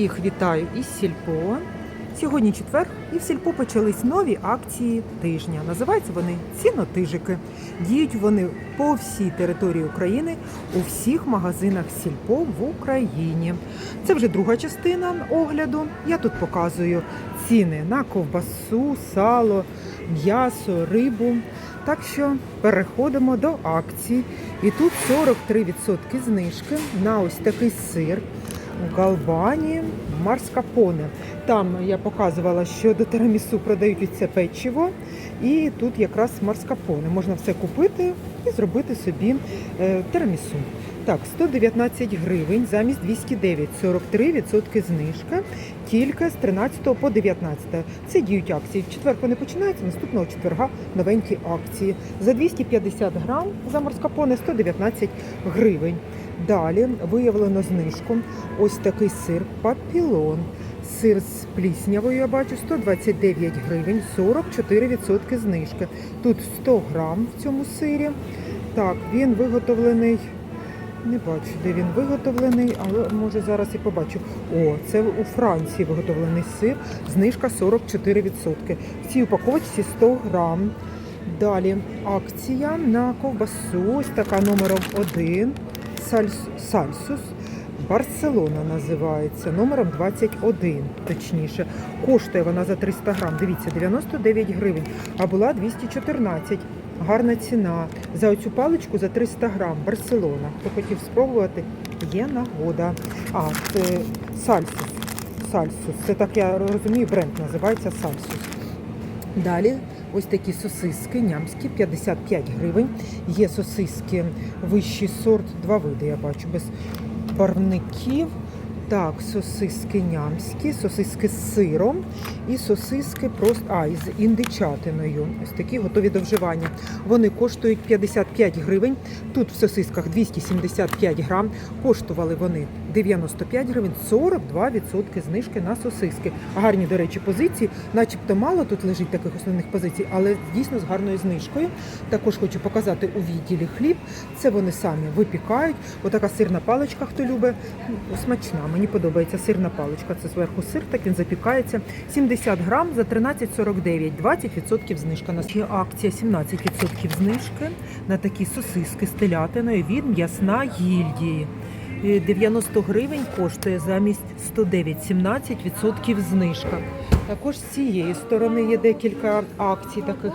Всіх вітаю із Сільпо. Сьогодні четвер, і в Сільпо почались нові акції тижня. Називаються вони цінотижики. Діють вони по всій території України у всіх магазинах Сільпо в Україні. Це вже друга частина огляду. Я тут показую ціни на ковбасу, сало, м'ясо, рибу. Так що переходимо до акцій. І тут 43% знижки на ось такий сир. Галбані Марскапоне. Там я показувала, що до тирамісу продають це печиво, і тут якраз марскапоне. Можна все купити і зробити собі е, тирамісу. Так, 119 гривень замість 209, 43% знижка, тільки з 13 по 19. Це діють акції. В четвер вони починаються, наступного четверга новенькі акції. За 250 грам за марскапоне 119 гривень. Далі виявлено знижку. Ось такий сир папілон. Сир з пліснявою я бачу 129 гривень, 44% знижки. Тут 100 грам в цьому сирі. Так, він виготовлений. Не бачу, де він виготовлений, але може зараз і побачу. О, це у Франції виготовлений сир. Знижка 44%. В цій упаковочці 100 грам. Далі акція на ковбасу. Ось така номером 1. Сальсус. Барселона називається номером 21, точніше. Коштує вона за 300 грам. Дивіться, 99 гривень, а була 214. Гарна ціна. За оцю паличку за 300 грам. Барселона. Хто хотів спробувати, є нагода. А, це сальсус. Сальсус. Це так я розумію, бренд називається Сальсус. Далі ось такі сосиски нямські, 55 гривень. Є сосиски вищий сорт, два види я бачу, без парників. Так, сосиски нямські, сосиски з сиром і сосиски просто а, із індичатиною. Ось такі готові до вживання. Вони коштують 55 гривень. Тут в сосисках 275 грам. Коштували вони 95 гривень, 42% знижки на сосиски. Гарні, до речі, позиції, начебто мало тут лежить таких основних позицій, але дійсно з гарною знижкою. Також хочу показати у відділі хліб. Це вони самі випікають. Отака сирна паличка, хто любить, ну, смачна. Мені подобається сирна паличка. Це зверху сир, так він запікається. 70 грам за 13,49, 20% знижка. Нас є акція 17% знижки на такі сосиски з телятиною від м'ясна гільдії. Е, 90 гривень коштує замість 109, 17% знижка. Також з цієї сторони є декілька акцій таких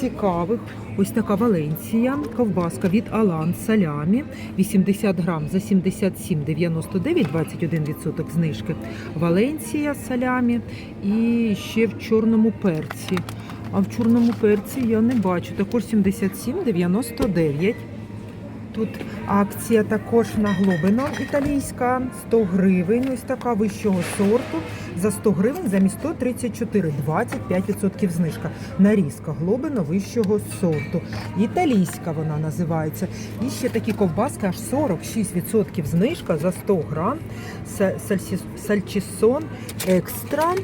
цікавих. Ось така Валенція, ковбаска від Алан Салямі, 80 грам за 77,99, 21% знижки. Валенція салямі і ще в чорному перці. А в чорному перці я не бачу. Також 77,99. Тут акція також на глобино італійська, 100 гривень, ось така вищого сорту. За 100 гривень замість 134, 25% знижка. Нарізка глобино вищого сорту. Італійська вона називається. І ще такі ковбаски, аж 46% знижка за 100 грам. Са- Сальчісон екстра.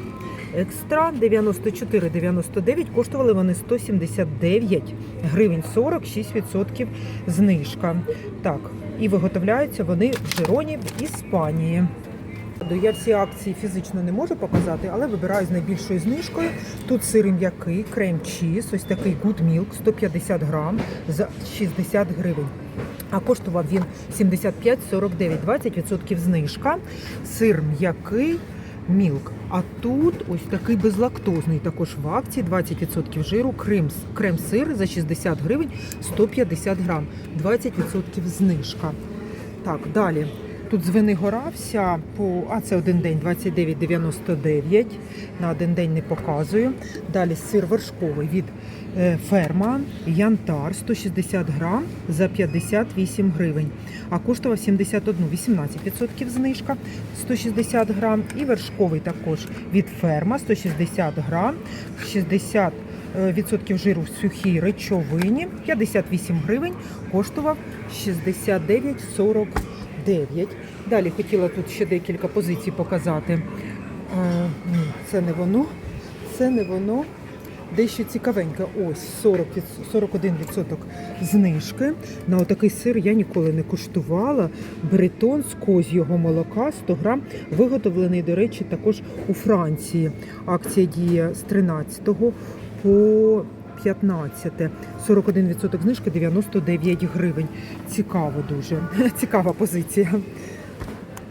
Екстра 94,99, коштували вони 179 гривень 46% знижка. Так, і виготовляються вони в Жироні в Іспанії. Я всі акції фізично не можу показати, але вибираю з найбільшою знижкою. Тут сир м'який, крем-чіз, ось такий Good Milk, 150 грам за 60 гривень. А коштував він 75,49, 20% знижка. Сир м'який, мілк. А тут ось такий безлактозний також в акції 20% жиру, крем, крем-сир за 60 гривень 150 грам, 20% знижка. Так, далі. Тут Звенигора вся по, а це один день 29,99. На один день не показую. Далі сир вершковий від е, ферма Янтар 160 грам за 58 гривень. А коштував 71, 18% знижка 160 грам. І вершковий також від ферма 160 грам, 60 е, відсотків жиру в сухій речовині, 58 гривень, коштував 69,49. Далі хотіла тут ще декілька позицій показати. Е, Це не воно, це не воно. дещо цікавеньке. Ось 40, 41% знижки. На отакий сир я ніколи не куштувала. Бретон з коз'ього молока 100 грам, виготовлений, до речі, також у Франції. Акція діє з 13 по 15. 41% знижки 99 гривень. Цікаво дуже. Цікава позиція.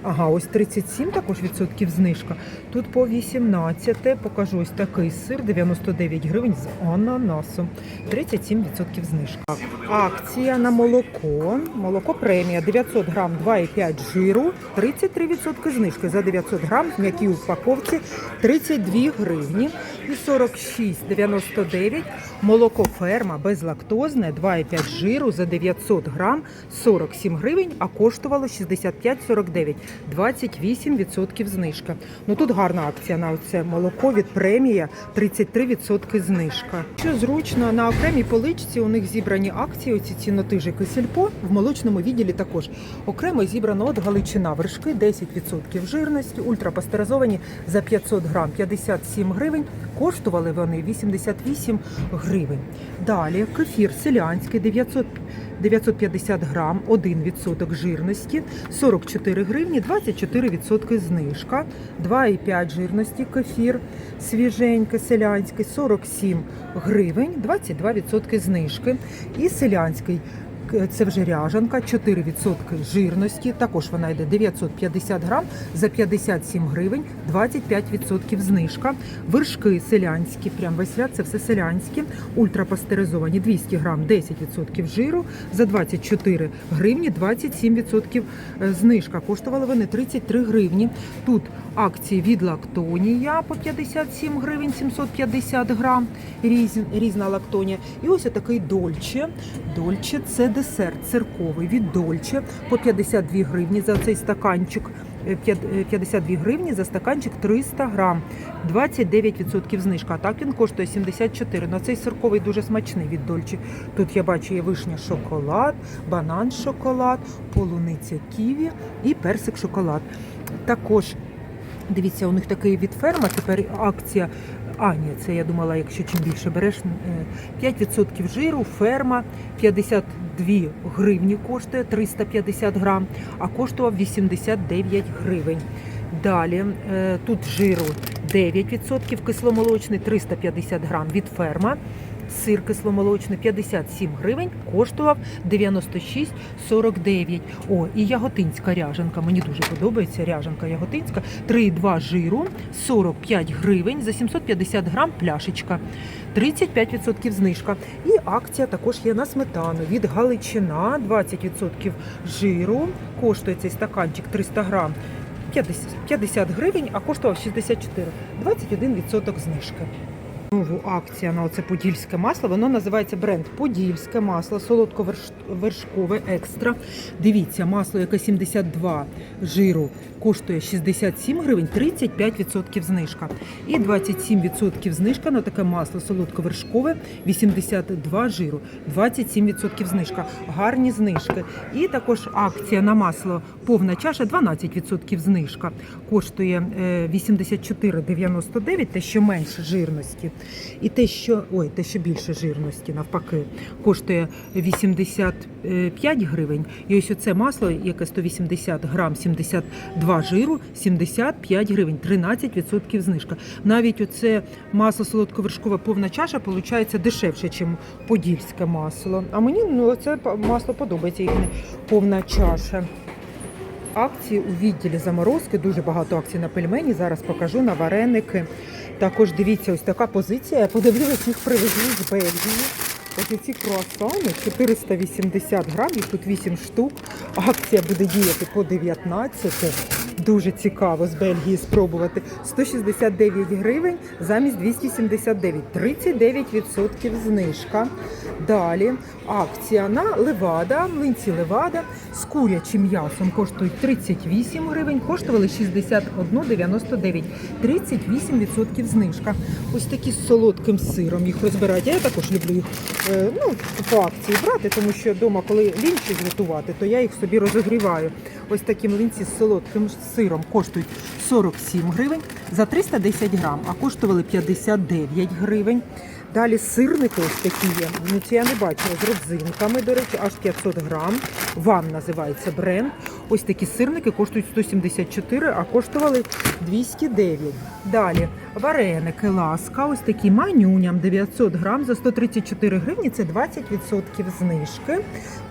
Ага, ось 37 також відсотків знижка. Тут по 18 покажу ось такий сир 99 гривень з ананасом. 37 відсотків знижка. Акція на молоко. Молоко премія 900 грам 2,5 жиру. 33 відсотки знижки за 900 грам в м'якій упаковці 32 гривні. І 46,99 молоко ферма безлактозне 2,5 жиру за 900 грам 47 гривень, а коштувало 65,49. 28% знижка. Ну тут гарна акція на це молоко від премія 33% знижка. Що зручно, на окремій поличці у них зібрані акції, оці цінотижики сільпо. В молочному відділі також окремо зібрано от галичина вершки 10% жирності, ультрапастеризовані за 500 грам 57 гривень. Коштували вони 88 гривень. Далі кефір селянський 900 950 грам, 1% жирності, 44 гривні, 24% знижка, 2,5 жирності кефір, свіженький, селянський, 47 гривень, 22% знижки. І селянський, це вже ряжанка, 4% жирності, також вона йде 950 грам, за 57 гривень, 25% знижка. Вершки селянські, прям весь це все селянські, ультрапастеризовані 200 грам, 10% жиру, за 24 гривні, 27% знижка. Коштували вони 33 гривні. Тут акції від лактонія по 57 гривень, 750 грам, різ, різна лактонія. І ось такий дольче. Дольче це десерт цирковий від дольче по 52 гривні за цей стаканчик. Е, п'ят- е, 52 гривні за стаканчик 300 грам, 29% знижка. А так він коштує 74. На цей сирковий дуже смачний від Дольче. Тут я бачу є вишня шоколад, банан шоколад, полуниця ківі і персик шоколад. Також дивіться, у них такий від ферма. Тепер акція. А, ні, це я думала, якщо чим більше береш, е, 5% жиру, ферма 52 гривні коштує 350 грам, а коштував 89 гривень. Далі е, тут жиру 9%, кисломолочний 350 грам від ферма. Сир кисломолочний 57 гривень, коштував 96,49. О, і яготинська ряжанка. Мені дуже подобається ряжанка яготинська. 3,2 жиру, 45 гривень за 750 грам пляшечка. 35% знижка. І акція також є на сметану від Галичина, 20% жиру. Коштує цей стаканчик 300 грам. 50, 50 гривень, а коштував 64. 21% знижки. Знову акція на оце подільське масло. Воно називається бренд Подільське масло, солодковершкове екстра. Дивіться, масло, яке 72 жиру, коштує 67 гривень, 35% знижка. І 27% знижка на таке масло солодковершкове, 82 жиру, 27% знижка. Гарні знижки. І також акція на масло повна чаша, 12% знижка. Коштує е, 84,99, те, що менше жирності. І те, що ой, те, що більше жирності, навпаки, коштує 85 гривень. І ось оце масло, яке 180 грам, 72 жиру, 75 гривень, 13% знижка. Навіть оце масло солодковершкове повна чаша виходить дешевше, ніж подільське масло. А мені ну, це масло подобається, їхнє повна чаша. Акції у відділі заморозки, дуже багато акцій на пельмені. Зараз покажу на вареники. Також дивіться, ось така позиція. Я подивилась, їх привезли з Бельгії. Ось ці круасани 480 грам, їх тут 8 штук. Акція буде діяти по 19. Дуже цікаво з Бельгії спробувати. 169 гривень замість 279. 39% знижка. Далі акція на левада, млинці левада з курячим м'ясом коштують 38 гривень, коштували 61,99. 38% знижка. Ось такі з солодким сиром їх розбирають. Я також люблю їх е, ну, по акції брати, тому що вдома, коли лінь щось готувати, то я їх собі розогріваю. Ось такі млинці з солодким сиром коштують 47 гривень за 310 грам, а коштували 59 гривень. Далі сирники ось такі є. Ну, це я не бачила з родзинками, до речі, аж 500 грам. Вам називається бренд. Ось такі сирники коштують 174, а коштували 209. Далі вареники ласка, ось такі манюням 900 грам за 134 гривні. Це 20% знижки.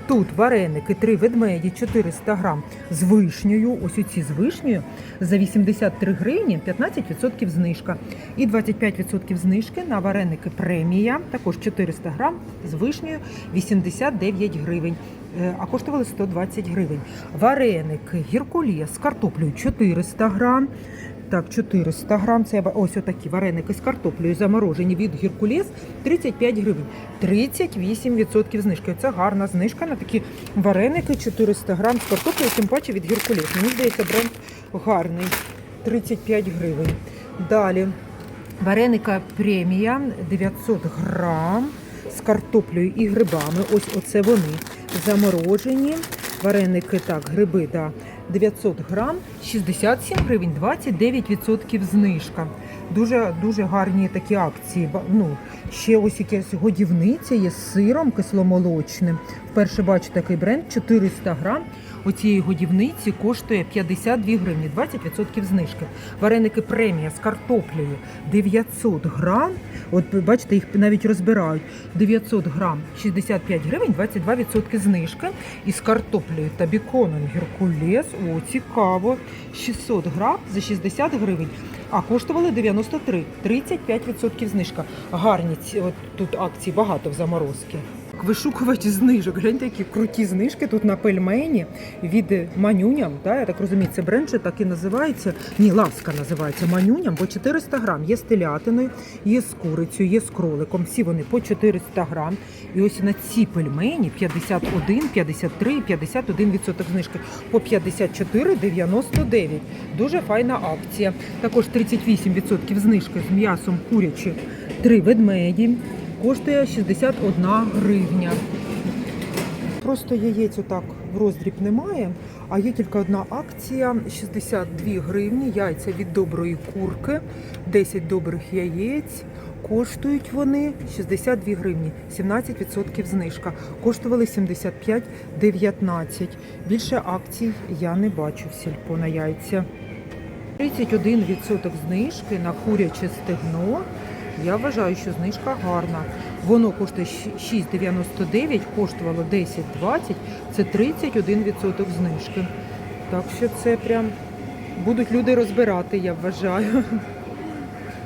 Тут вареники, три ведмеді, 400 грам з вишнею. Ось оці з вишнею за 83 гривні 15% знижка. І 25% знижки на вареники премія, також 400 грам з вишнею 89 гривень. Е, А коштували 120 гривень. Вареники Геркулес з картоплею 400 грам. Так, 400 грам. Це ось отакі вареники з картоплею заморожені від Геркулес 35 гривень. 38% знижки. Це гарна знижка на такі вареники 400 грам з картоплею, тим паче від Геркулес. Мені здається, бренд гарний. 35 гривень. Далі вареника премія 900 грам з картоплею і грибами. Ось оце вони заморожені. Вареники, так, гриби, да, 900 грам, 67 гривень, 29% знижка. Дуже дуже гарні такі акції. Ну, ще ось якась годівниця є з сиром кисломолочним. Вперше бачу такий бренд 400 грам. Оцієї годівниці коштує 52 гривні, 20% знижки. Вареники премія з картоплею 900 грам. От бачите, їх навіть розбирають. 900 грам 65 гривень, 22% знижки. І з картоплею та біконом Геркулес. О, цікаво. 600 грам за 60 гривень. А коштували 93, 35% знижка. Гарні от тут акції багато в заморозки. Вишукувач знижок. Гляньте, які круті знижки тут на пельмені від манюням. Да, я так розумію, це бренд же так і називається. Ні, ласка називається манюням, бо 400 грам. Є з телятиною, є з курицею, є з кроликом. Всі вони по 400 грам. І ось на ці пельмені 51, 53, 51% знижки по 54,99. Дуже файна акція. Також 38% знижки з м'ясом курячі. Три ведмеді коштує 61 гривня. Просто яєць отак в роздріб немає, а є тільки одна акція 62 гривні. Яйця від доброї курки, 10 добрих яєць. Коштують вони 62 гривні, 17% знижка. Коштували 75,19. Більше акцій я не бачу в сільпо на яйця. 31% знижки на куряче стегно. Я вважаю, що знижка гарна. Воно коштує 6,99, коштувало 10,20, це 31% знижки. Так що це прям будуть люди розбирати, я вважаю.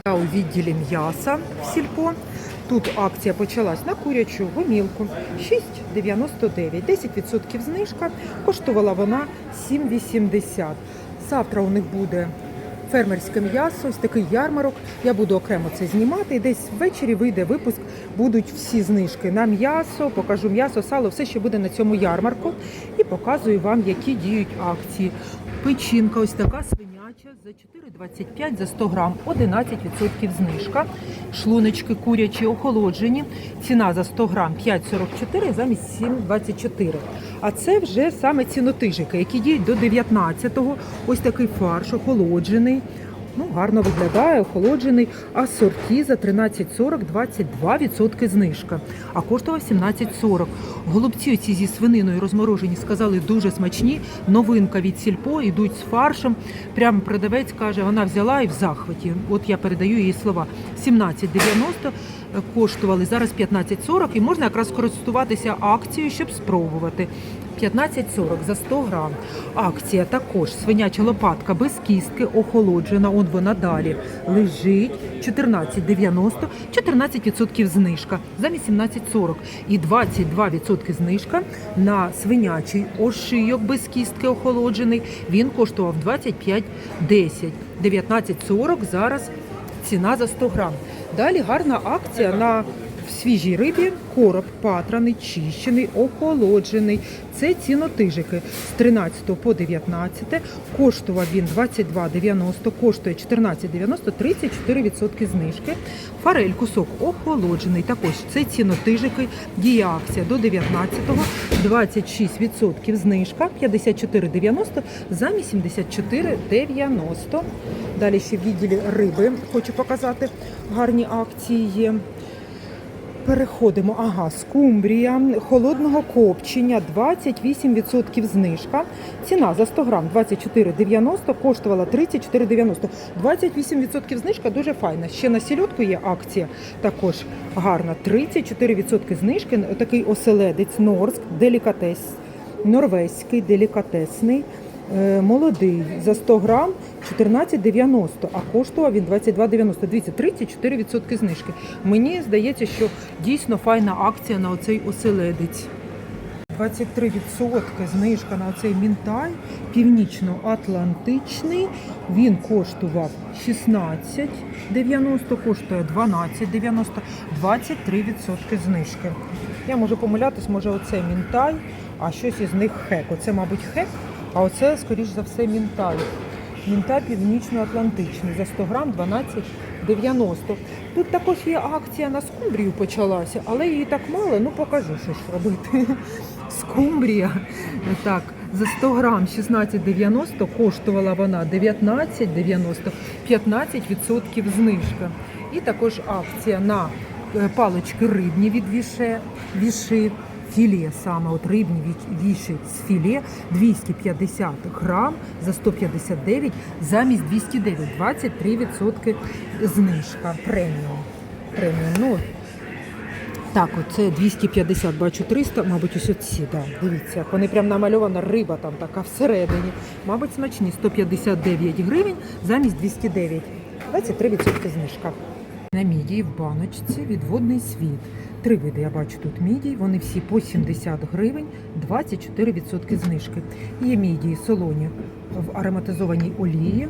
Я у відділі м'яса в сільпо. Тут акція почалась на курячу гомілку 6,99, 10% знижка. Коштувала вона 7,80. Завтра у них буде фермерське м'ясо, ось такий ярмарок. Я буду окремо це знімати. І десь ввечері вийде випуск. Будуть всі знижки на м'ясо, покажу м'ясо, сало, все, що буде на цьому ярмарку. І показую вам, які діють акції. Печінка ось така свиняча за 4,25 за 100 грам, 11% знижка. Шлуночки курячі охолоджені. Ціна за 100 грам 5,44 замість 7,24. А це вже саме цінотижики, які діють до 19-го. Ось такий фарш охолоджений. Ну, гарно виглядає, охолоджений. А сорті за 13,40 22% знижка. А коштував 17,40. Голубці ці зі свининою розморожені сказали дуже смачні. Новинка від сільпо, йдуть з фаршем. Прямо продавець каже, вона взяла і в захваті. От я передаю її слова. 17,90 коштували зараз 15,40 і можна якраз користуватися акцією, щоб спробувати. 15,40 за 100 грам. Акція також свиняча лопатка без кістки, охолоджена. Он вона далі лежить. 14,90, 14% знижка замість 17,40 і 22% знижка на свинячий ошийок без кістки охолоджений. Він коштував 25,10. 19,40 зараз ціна за 100 грам. Далі гарна акція на свіжій рибі короб патраний, чищений, охолоджений. Це цінотижики з 13 по 19. Коштував він 22,90, коштує 14,90, 34% знижки. Форель кусок охолоджений. Також це цінотижики. Діє акція до 19-го, 26% знижка, 54,90 замість 74,90. Далі ще в відділі риби хочу показати гарні акції. Переходимо. Ага, скумбрія холодного копчення 28% знижка. Ціна за 100 грам 24,90, коштувала 34,90. 28% знижка дуже файна. Ще на сільотку є акція також гарна. 34% знижки. Такий оселедець Норск, делікатес, норвезький, делікатесний. Е, Молодий за 100 грам 14,90, а коштував він 22,90. Дивіться, 34% знижки. Мені здається, що дійсно файна акція на оцей оселедець. 23% знижка на цей мінтай північно-атлантичний. Він коштував 16,90, коштує 12,90, 23% знижки. Я можу помилятись, може оце мінтай, а щось із них хек. Оце, мабуть, хек, а оце, скоріш за все, мінтай. Мінтай північно-атлантичний за 100 грам 12,90. Тут також є акція на скумбрію почалася, але її так мало, ну покажу, що ж робити. Скумбрія. Так, за 100 грам 16,90 коштувала вона 19,90, 15% знижка. І також акція на е, палички рибні від віши. Філе саме от рибні ві- віші з філе 250 грам за 159 замість 209, 23% знижка преміум. Преміум. Ну, так, оце 250, бачу 300, мабуть, ось оці, да. Дивіться, вони прям намальована риба там така всередині. Мабуть, смачні 159 гривень замість 209. 23% знижка. На мідії в баночці відводний світ. Три види я бачу тут мідій, вони всі по 70 гривень, 24% знижки. Є мідії солоні в ароматизованій олії,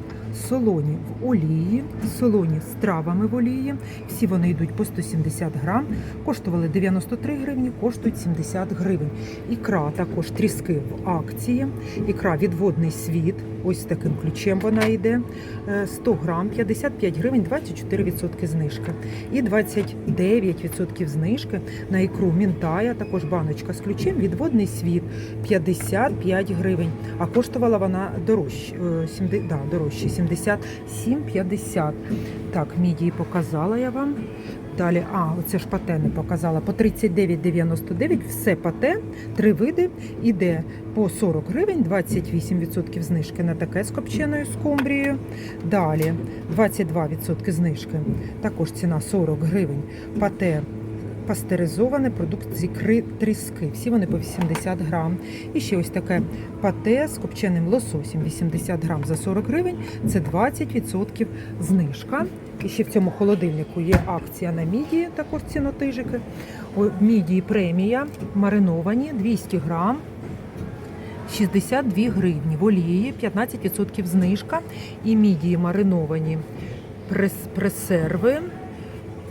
солоні в олії, солоні з травами в олії. Всі вони йдуть по 170 грам, коштували 93 гривні, коштують 70 гривень. Ікра також тріски в акції. Ікра відводний світ. Ось таким ключем вона йде. Е, 100 грам, 55 гривень, 24% знижки. І 29% знижки на ікру Мінтая, також баночка з ключем, відводний світ 55 гривень. А коштувала вона дорожче, е, 70, да, дорожче 77,50. Так, мідії показала я вам. Далі, а, оце ж пате не показала. По 39,99 все пате, три види, іде по 40 гривень, 28% знижки на таке з копченою скумбрією. Далі 22% знижки. Також ціна 40 гривень. Пате пастеризоване продукт з тріски. Всі вони по 80 грам. І ще ось таке пате з копченим лососем 80 грам за 40 гривень. Це 20% знижка. І ще в цьому холодильнику є акція на мідії, також цінотижики. Мідії премія мариновані 200 грам. 62 гривні в олії, 15% знижка. І мідії мариновані прес, пресерви.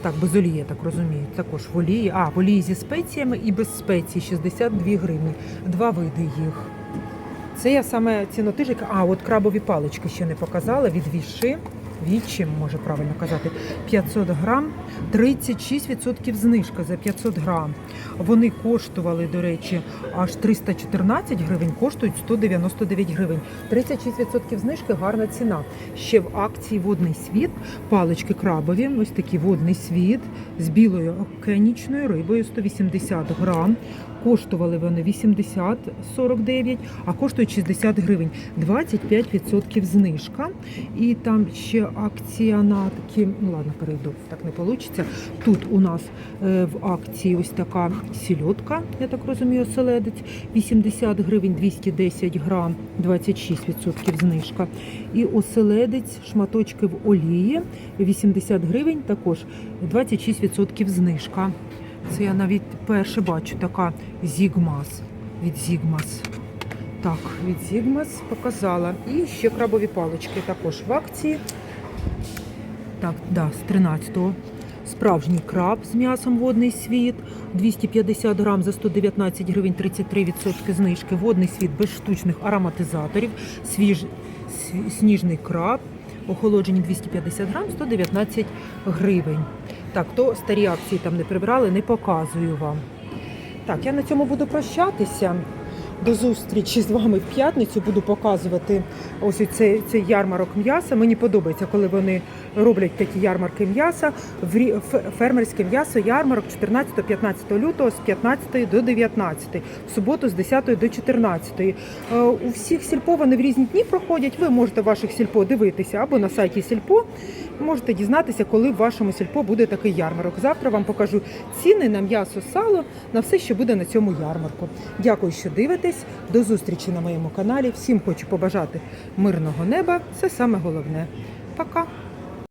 Так, без олії, так розумію. Також в олії. А, в олії зі спеціями і без спецій 62 гривні. Два види їх. Це я саме цінотижик. А, от крабові палички ще не показала від віши. Вічим, може правильно казати, 500 грам, 36% знижка за 500 грам. Вони коштували, до речі, аж 314 гривень, коштують 199 гривень. 36% знижки гарна ціна. Ще в акції водний світ, палички крабові, ось такий водний світ з білою океанічною рибою 180 грам. Коштували вони 80-49, а коштують 60 гривень. 25% знижка. І там ще акція на такі, ну ладно, перейду, так не вийде. Тут у нас е, в акції ось така сільотка, я так розумію, оселедець, 80 гривень 210 грам, 26% знижка. І оселедець, шматочки в олії, 80 гривень, також 26% знижка. Це я навіть перше бачу така Зігмас від Зігмас. Так, від Зігмас показала. І ще крабові палички також в акції. Так, да, з 13-го. Справжній краб з м'ясом водний світ. 250 грам за 119 гривень 33% знижки. Водний світ без штучних ароматизаторів. Свіж, сніжний краб. Охолоджені 250 грам, 119 гривень. Так, то старі акції там не прибрали, не показую вам. Так, я на цьому буду прощатися. До зустрічі з вами в п'ятницю. Буду показувати ось цей, цей ярмарок м'яса. Мені подобається, коли вони роблять такі ярмарки м'яса. Фермерське м'ясо ярмарок 14-15 лютого з 15 до 19, в суботу з 10 до 14. Е, У всіх сільпо вони в різні дні проходять. Ви можете ваших сільпо дивитися або на сайті сільпо. Можете дізнатися, коли в вашому сільпо буде такий ярмарок. Завтра вам покажу ціни на м'ясо, сало, на все, що буде на цьому ярмарку. Дякую, що дивитесь. До зустрічі на моєму каналі. Всім хочу побажати мирного неба. Це саме головне. Пока!